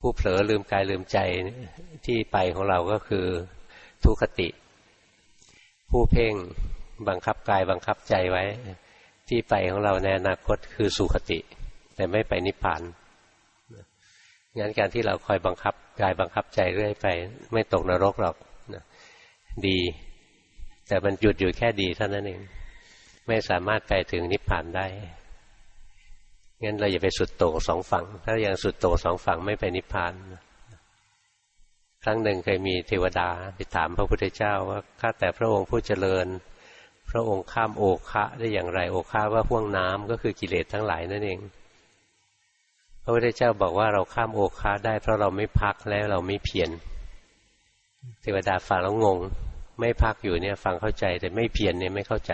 ผู้เผลอลืมกายลืมใจที่ไปของเราก็คือทุคติ ผู้เพ่งบังคับกายบังคับใจไว้ ที่ไปของเราในอนาคตคือสุขติ แต่ไม่ไปนิพพานงั้นการที่เราคอยบังคับกายบังคับใจเรื่อยไป ไม่ตกนรกหรอกดี แต่มันหยุดอยู่แค่ดีเท่านั้นเอง ไม่สามารถไปถึงนิพพานได้ งั้นเราอย่าไปสุดโต่งสองฝั่ง ถ้ายังสุดโต่งสองฝั่งไม่ไปนิพพานครั้งหนึ่งเคยมีเทวดาไปถามพระพุทธเจ้าว่าข้าแต่พระองค์ผู้เจริญ พระองค์ข้ามโอคะได้อย่างไรโอคะว่าห่วงน้ำก็คือกิเลสทั้งหลายนั่นเอง พระพุทธเจ้าบอกว่าเราข้ามโอคะได้ เพราะเราไม่พักแล้วเราไม่เพียรเทวดาฟังแล้วงง ไม่พักอยู่เนี่ยฟังเข้าใจแต่ไม่เพียรเนี่ยไม่เข้าใจ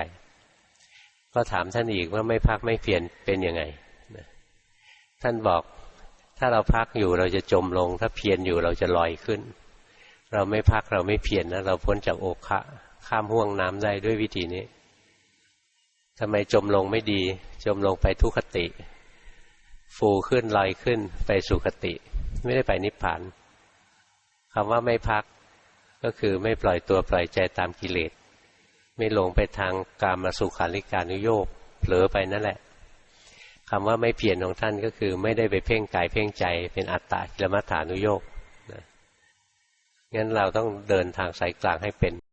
ก็ถามท่านอีกว่าไม่พักไม่เพียรเป็นยังไง ท่านบอกถ้าเราพักอยู่เราจะจมลง ถ้าเพียรอยู่เราจะลอยขึ้น เราไม่พักเราไม่เพียรนะเราพ้นจากโอคะข้ามห่วงน้ำได้ด้วยวิธีนี้ทำไมจมลงไม่ดี จมลงไปทุคติ ฟูขึ้นลอยขึ้นไปสุคติ ไม่ได้ไปนิพพานคำว่าไม่พักก็คือไม่ปล่อยตัวปล่อยใจตามกิเลส ไม่ลงไปทางกามาสุขาริการุโยกเผลอไปนั่นแหละ คำว่าไม่เพียรของท่านก็คือ ไม่ได้ไปเพ่งกายเพ่งใจ เป็นอัตตากิลมัฏฐานุโยกนะงั้นเราต้องเดินทางสายกลางให้เป็น